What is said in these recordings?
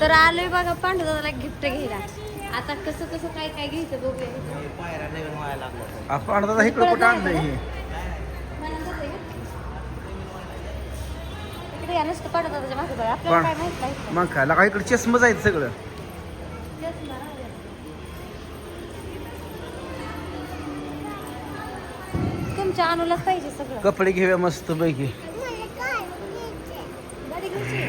तर आलोय बघा पांडू दादाला गिफ्ट घ्यायला. आता कसं कसं काय काय घ्यायचं बघूया. पायऱ्या नवीन व्हायला लागल्या आपण दादा इकडे कुठं आणलंय हे मागे काय लगा इकडे चष्मा जायचं सगळं. तुमच्या अनुलाच पाहिजे सगळं. कपडे घेऊया मस्त पैकी गाडी घ्यायची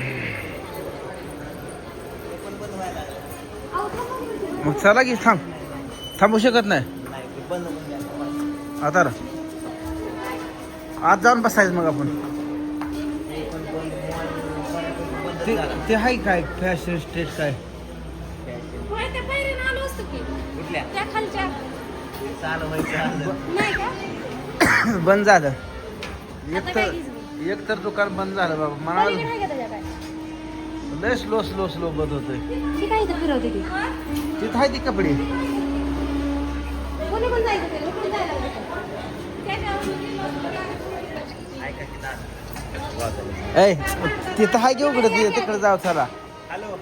अहो, थांबा ना. मग चला की थांब. थांबू शकत नाही. नाही ते बंद आता रा. आत जाऊन बसायचं मग आपण. ते ते आहे काय? फॅशन स्टेट काय? बंद झालं. एक तर? एक तर दुकान बंद झालं बाबा. मला लय स्लो स्लो स्लो बंद होतोय. तिथं आहे ती कपडे. कोणी पण जायचं ते जायला ऐ तिथं आहे की उघडं? तिकडे जाऊ चला. हॅलो.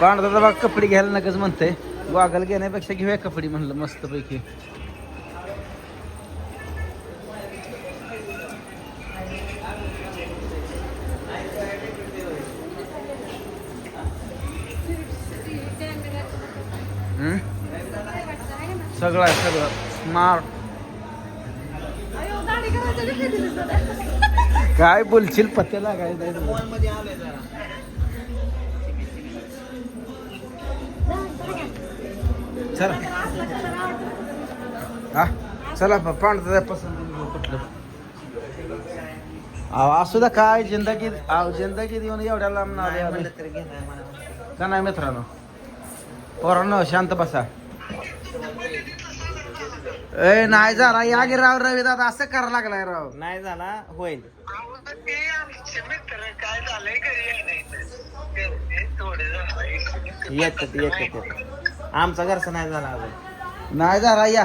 पांढरा बघ कपडे घ्यायला नकच म्हणते वागल घेण्यापेक्षा घेऊया कपडे म्हणलं मस्त पैकी सगळं आहे सगळं. स्मार्ट काय बोलशील? पत्ते लागायचं फोनमध्ये आलोय जरा चला. हा? चला पांढरा पसंत कुठलं? असू द्या काय जिंदगी जिंदगी देऊन एवढ्या लांब ना का नाही मित्रांनो? पोरांनो शांत बसा. ए नाही झाला. या गे राव रवी दादा असं करा लागलाय राव. नाही झाला होईल. येत येत येत आमचा घरचा नाही झाला अजून. नाही झाला या.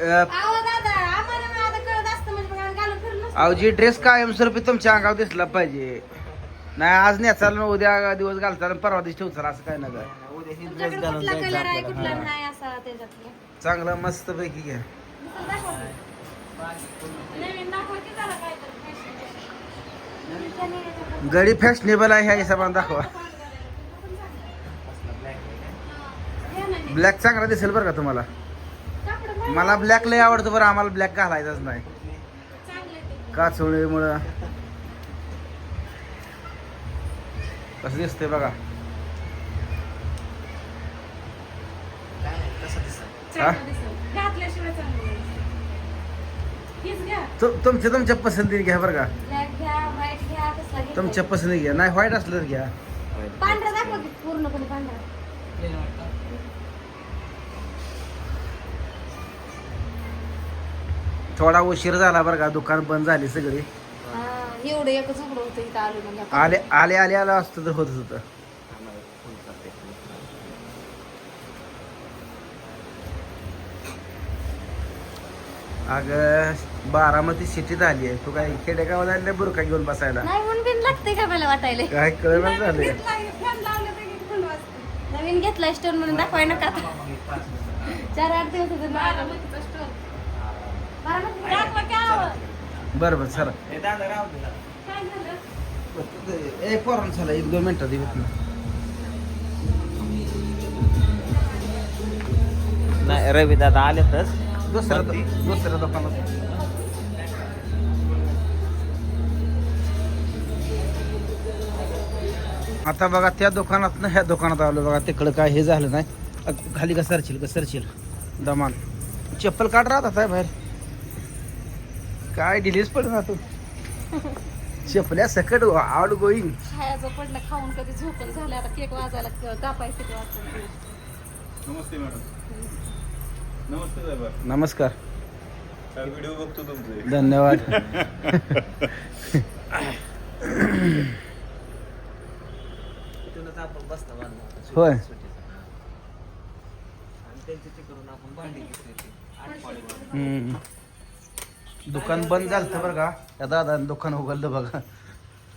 मग आम्ही घालून फिरलो असतो. अहो जी ड्रेस कायमस्वरूपी तुमच्या अंगावर दिसला पाहिजे नाही आज नेचाल उद्या दिवस घालताना परवा दिवस ठेवचाल असं काय नका उद्या ही ड्रेस तुमच्याकडे घालून कुठला जायचं कलर आहे आपल्याला. कुठला नाही असा त्याच्यातले चांगलं मस्त पैकी घ्या. गडी फॅशनेबल आहे ह्या हिशोबाने दाखवा ना. ब्लॅक चांगला दिसेल बरं का तुम्हाला. मला ब्लॅक लय आवडतं बरं आम्हाला ब्लॅक घालायचाच नाही. का आहे काचवळीमुळं कसं दिसतंय बघा. तुमच्या तुमच्या पसंतीने घ्या बरं का. तुमच्या पसंती घ्या. नाही व्हाईट असलं तर घ्या. पांढरा. थोडा उशीर झाला बरं का दुकान बंद झाली सगळी. हा, एवढं एकच उघडं होतं इथं आलो म्हणजे. आले आले आले आलं असतं तर होतच होतं. करते. अगं बारामती सिटीत आली आहे. तू काय खेडेगावात आली नाही बुरका घेऊन बसायला? नाही म्हणून बिन लागते का मला वाटायला? काय कळलं झालंय. नवीन घेतलाय स्टोन म्हणून दाखवाय नका आता. चार आठ दिवस होते स्टोन बारामती दाखवा की आवं. बरं बरं सर. ए, दादा राहू दे जरा. काय झालं? ए पोरांनो चला एक दोन मिनिटात येत ना नाही रवी दादा आलेतच. दुसऱ्या दुसऱ्या दुकानात. आता बघा त्या दुकानात ना ह्या दुकानात आलो बघा तिकडं काय हे झालं नाही. खाली घसरशील घसरशील दमान चप्पल काढ राहत आता बाहेर. काय डिलीच पड ना तू चपल्या सकट आउट गोईंग. खायचं पडलं खाऊन कधी झोपल झालं आता केक वाजायला कापायचं ते वाजता नमस्ते मॅडम. नमस्ते साहेब. नमस्कार. काय व्हिडिओ बघतो तुमचे? धन्यवाद. होय. आणि त्यांच्या आपण भांडी घेतली. दुकान बंद झालं बरं का? त्या दादा दुकान उघडलं बघा.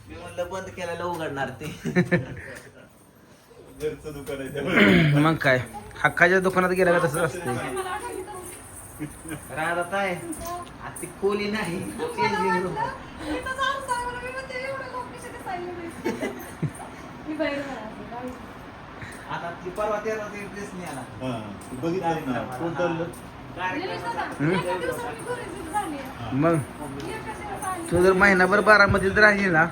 मी म्हणलं बंद केल्याला उघडणार ते. घरचं दुकान आहे त्यामुळे. मग काय? हक्काच्या दुकानात गेलं का तसं असते राहत आहे आता ती खोली नाही. changing room. आता ती परवा तेरा ड्रेस नाही आला. हा बघितलं ना कोण चाललं. मग? तू जर महिनाभर बारामतीत राहिली ना?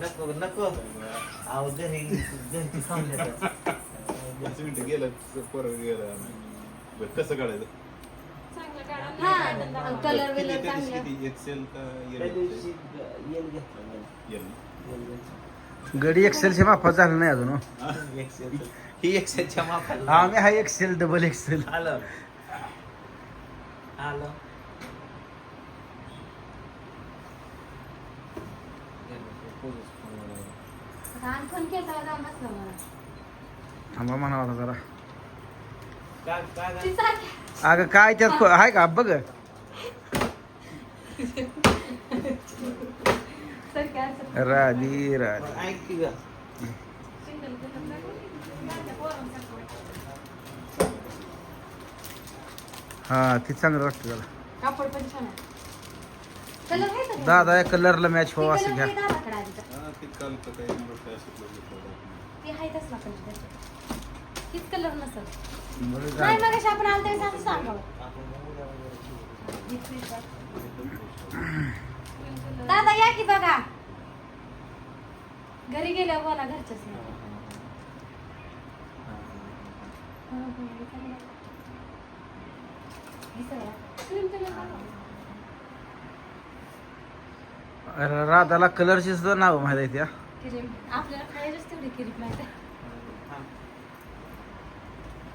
नको नको अहो घरी गेलं परत गेलं कसं काढायचं? हा कलर दिवशी चांगलं गडी एक्सेलच्या मापात झालं नाही अजून हो. एक्सेल ही एक्सेलच्या मापाला आम्ही हा एक्सेल डबल एक्सेल आलं आलं लहान फोन केला मला. थांबा म्हणा होता जरा. अगं काय त्यात आहे का? बघ. राधी राधी. हा ते चांगलं वाटतं त्याला. कापड पण छान आहे. कलर आहे का? दादा या कलरला मॅच ते हो असं कलर घ्या? हा कलर नसल. बरं नाही. मग अशी आपण आलं त्यावेळेस असं सांगावं दादा या की बघा. घरी गेल्यावर बोला घरच्याच राधाला कलरची सुद्धा नाव माहिती आहे त्या आपल्याला खायलाच तेवढी क्रीम माहिती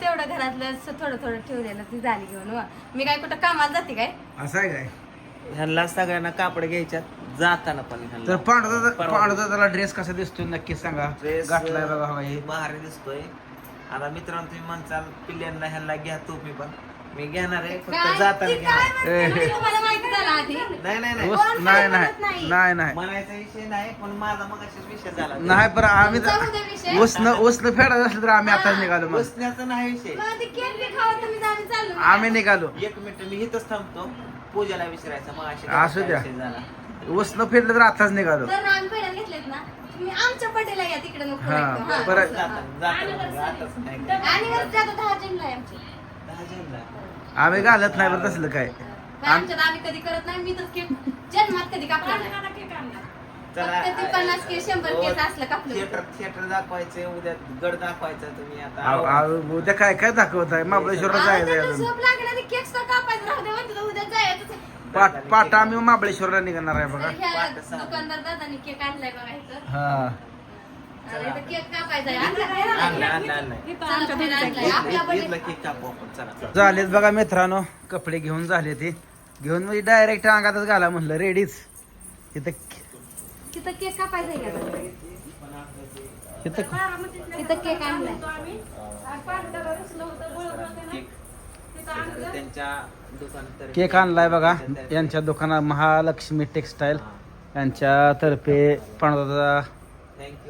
तेवढं घरातलं असं थोडं थोडं ठेवलेलं ती झाली घेऊन वा. मी काय कुठं कामाला जाते काय? असं आहे काय? ह्यांना सगळ्यांना कापड घ्यायच्यात जाताना पण ह्यांना. तर पांडुदा परवा पांडुदाला ड्रेस कसा दिसतोय नक्की सांगा. ड्रेस गाठलाय बघा हा भारी दिसतोय. आता मित्रांनो तुम्ही म्हणचाल पिल्यांना ह्यांना घ्या तुम्ही पण. मी घेणार आहे फक्त? जाताना घेणार म्हणते? तुम्हाला माहिती झालं आधी नाही नाही नाही कोण नाही काय म्हणत नाही नाही? नाही नाही म्हणायचा विषय नाही पण माझा मग विषय झाला नाही पण आम्ही विषय? उसनं उसनं फेडायचं असलं तर आम्ही आता निघालो मग बसण्याचा नाही विषय आम्ही निघालो एक मिनिट मी इथंच थांबतो पूजाला विचारायचं मग अशी असू द्या. विषय झाला उसनं फेडलं तर आताच निघालो जर आम्ही पेढ्या घेतलेत ना तुम्ही आमच्या पटेला या तिकडे नको हा? परत-. जाताना जाताना आताच नाही काय. आणि दहा जणला आहे आमची दहा जणला. आम्ही घालत नाही बरं तसलं काय. पण आमच्यात आम्ही कधी करत नाही मी तर केक जन्मात कधी कापला नाही. चला, फक्त ते पन्नास केस, शंभर केस असलं कापलं. थिएटर थिएटर दाखवायचंय उद्या गड दाखवायचा तुम्ही आता. आव- आव- उद्या काय काय दाखवत आहे महाबळेश्वरला जायचं त्यांना अजून. झोप लागणार केक सुद्धा कापायचं राहू दे म्हणते तर उद्या जायचं पाट पाटा आम्ही महाबळेश्वरला निघणार आहे बघा. ह्या. दुकानदार दादानी केक आणलाय बघा इथं. हा. झालेत बघा मित्रांनो. कपडे घेऊन झाले ते. घेऊन म्हणजे डायरेक्ट अंगातच घाला म्हणलं. रेडीच इथं तिथं केक कापायचा केक आणलाय केक त्यांच्या दुकानात केक आणलाय बघा. यांच्या दुकानात महालक्ष्मी टेक्सटाईल. यांच्यातर्फे पणदाचा थँक्यू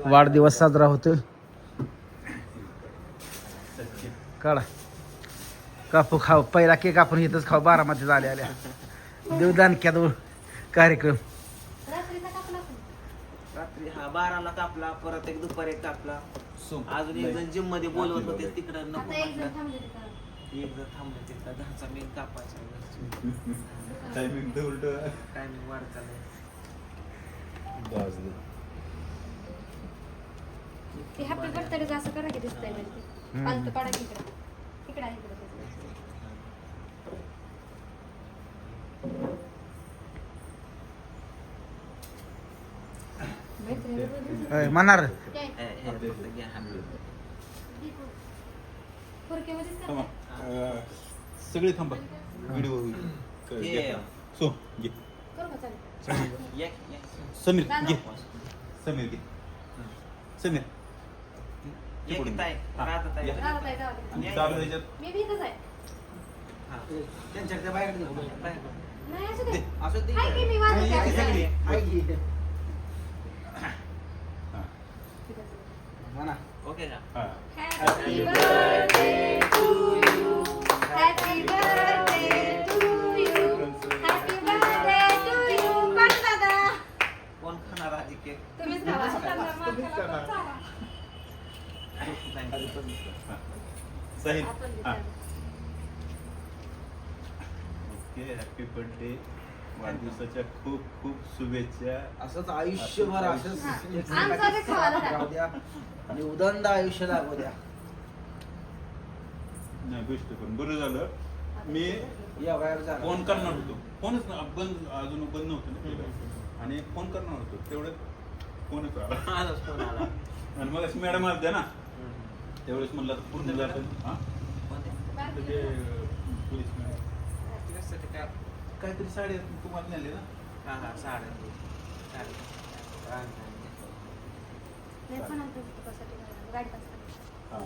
वाढदिवस साजरा होतो काढा. कापू खाऊ. पहिला केक आपण इथंच खाऊ. बारामतीत आल्या आल्या. देऊ दानक्यात कार्यक्रम. रात्री हा बाराला कापला परत एक दुपारी एक कापला. अजून एक जण जिममध्ये बोलवत होते तिकडं नको आता एक जण म्हटलं. थांबले तिथं. एक जण थांबले तिथं घरचा मेन कापायचा टायमिंग वाढ चालू वाजलं. ते हॅपी बर्थडे असं करा की दिसतंय हम्म. फालतू काढा की इकडं. इकडं आहे इकडं म्हणणार सगळे थांबा. व्हिडिओ. सो घे. करू का चालेल? समीर. घे. समीर. घे समीर हा. राहत आहे, राहत आहे. चालू ह्याच्यात मी बी इथंच आहे त्यांच्याकडे बाहेर निघू. बाहेर. नाही असू दे असू दे. हाय की मी वाजत ये, आहे. सगळी. हाय की. हा. म्हणा. ओके का हा. Happy birthday हा. हा. देतो. ओके हॅपी बर्थडे वाढदिवसाच्या खूप खूप शुभेच्छा असंच आयुष्यभर असंच. राहू द्या आणि उदंड आयुष्य लागू द्या नाही बेस्ट पण बरं झालं मी या वयावर. फोन करणार होतो फोनच ना- बंद अजून बंद नव्हतं ना. आणि फोन करणार होतो तेवढ्यात फोनच आला फोन आला आणि मग मॅडम आल्या ना त्यावेळेस म्हणलं पूर्ण जातं. हा? ते पोलीस काय? काहीतरी साडी तुम्हाला नेले ना? हा हा साड्या हा.